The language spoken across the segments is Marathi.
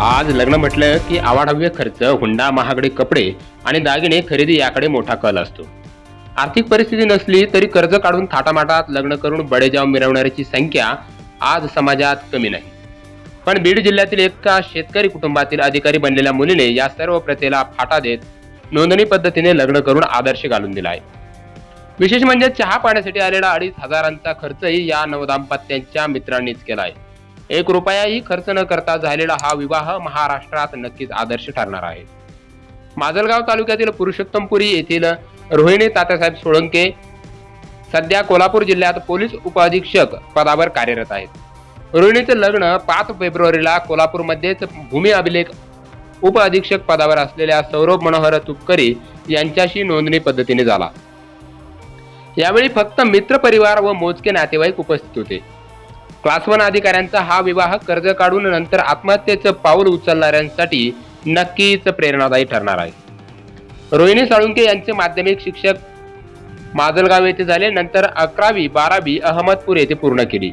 आज लग्न म्हटलं की आवाढव्य खर्च हुंडा महागडे कपडे आणि दागिने खरेदी याकडे मोठा कल असतो. आर्थिक परिस्थिती नसली तरी कर्ज काढून थाटामाटात लग्न करून बडेजाव मिरवणाऱ्याची संख्या आज समाजात कमी नाही. पण बीड जिल्ह्यातील एका शेतकरी कुटुंबातील अधिकारी बनलेल्या मुलीने या सर्व प्रथेला फाटा देत नोंदणी पद्धतीने लग्न करून आदर्श घालून दिला आहे विशेष म्हणजे चहा पाण्यासाठी आलेला अडीच हजारांचा खर्चही या नवदाम्पत्यांच्या मित्रांनीच केला आहे एक रुपयाही खर्च न करता झालेला हा विवाह महाराष्ट्रात नक्कीच आदर्श ठरणार आहे. माजलगाव तालुक्यातील पुरुषोत्तमपुरी येथील रोहिणी तात्यासाहेब सोळंके सध्या कोल्हापूर जिल्ह्यात पोलीस उपअधीक्षक पदावर कार्यरत आहेत. रोहिणीचं लग्न पाच फेब्रुवारीला कोल्हापूरमध्येच भूमी अभिलेख उपअधीक्षक पदावर असलेल्या सौरभ मनोहर तुपकरी यांच्याशी नोंदणी पद्धतीने झाला. यावेळी फक्त मित्र परिवार व मोजके नातेवाईक उपस्थित होते. क्लास वन अधिकाऱ्यांचा हा विवाह कर्ज काढून नंतर आत्महत्येचं पाऊल उचलणाऱ्यांसाठी नक्कीच प्रेरणादायी ठरणार आहे. रोहिणी साळुंके यांचे माध्यमिक शिक्षक माजलगाव येथे झाले. नंतर अकरावी बारावी अहमदपूर येथे पूर्ण केली.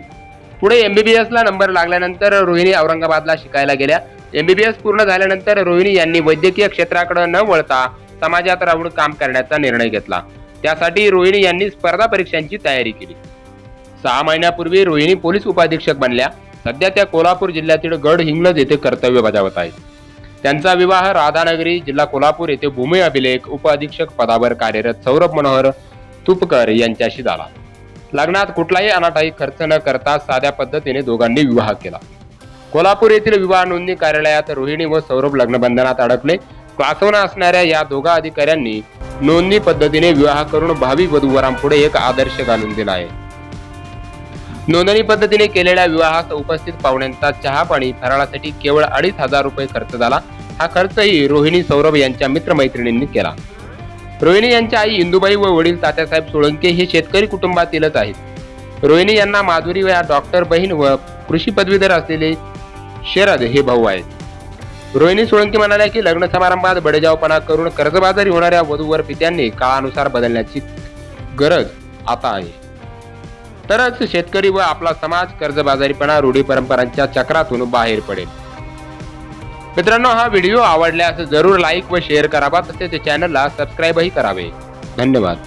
पुढे एमबीबीएसला नंबर लागल्यानंतर रोहिणी औरंगाबादला शिकायला गेल्या. एमबीबीएस पूर्ण झाल्यानंतर रोहिणी यांनी वैद्यकीय क्षेत्राकडे न वळता समाजात राहून काम करण्याचा निर्णय घेतला. त्यासाठी रोहिणी यांनी स्पर्धा परीक्षांची तयारी केली. सहा महिन्यापूर्वी रोहिणी पोलीस उपाधीक्षक बनल्या. सध्या त्या कोल्हापूर जिल्ह्यातील गड हिंगलज येथे कर्तव्य बजावत आहेत. त्यांचा विवाह राधानगरी जिल्हा कोल्हापूर येथे भूमी अभिलेख उपअधीक्षक पदावर कार्यरत सौरभ मनोहर तुपकर यांच्याशी झाला. लग्नात कुठलाही अनाठाई खर्च न करता साध्या पद्धतीने दोघांनी विवाह केला. कोल्हापूर येथील विवाह नोंदणी कार्यालयात रोहिणी व सौरभ लग्नबंधनात अडकले. क्लासवन असणाऱ्या या दोघा अधिकाऱ्यांनी नोंदणी पद्धतीने विवाह करून भावी वधूवरांपुढे एक आदर्श घालून दिला आहे. नोंदणी पद्धतीने केलेल्या विवाहात उपस्थित पाहुण्यांचा चहा पाणी फराळासाठी केवळ अडीच हजार रुपये खर्च झाला. हा खर्चही रोहिणी सौरभ यांच्या मित्रमैत्रिणींनी केला. रोहिणी यांच्या आई इंदुबाई व वडील तात्यासाहेब सोळंके हे शेतकरी कुटुंबातीलच आहेत. रोहिणी यांना माधुरी या डॉक्टर बहीण व कृषी पदवीधर असलेले शरद हे भाऊ आहेत. रोहिणी सोळंके म्हणाल्या की लग्न समारंभात बडेजावपणा करून कर्जबाजारी होणाऱ्या वधूवर पित्यांनी काळानुसार बदलण्याची गरज आता आहे. तरच शेतकरी व आपला समाज कर्जबाजारीपणा रूढी परंपरांच्या चक्रातून बाहेर पडेल. मित्रांनो हा व्हिडिओ आवडल्यास जरूर लाईक व शेअर करावा तसेच चॅनलला सबस्क्राईबही करावे. धन्यवाद.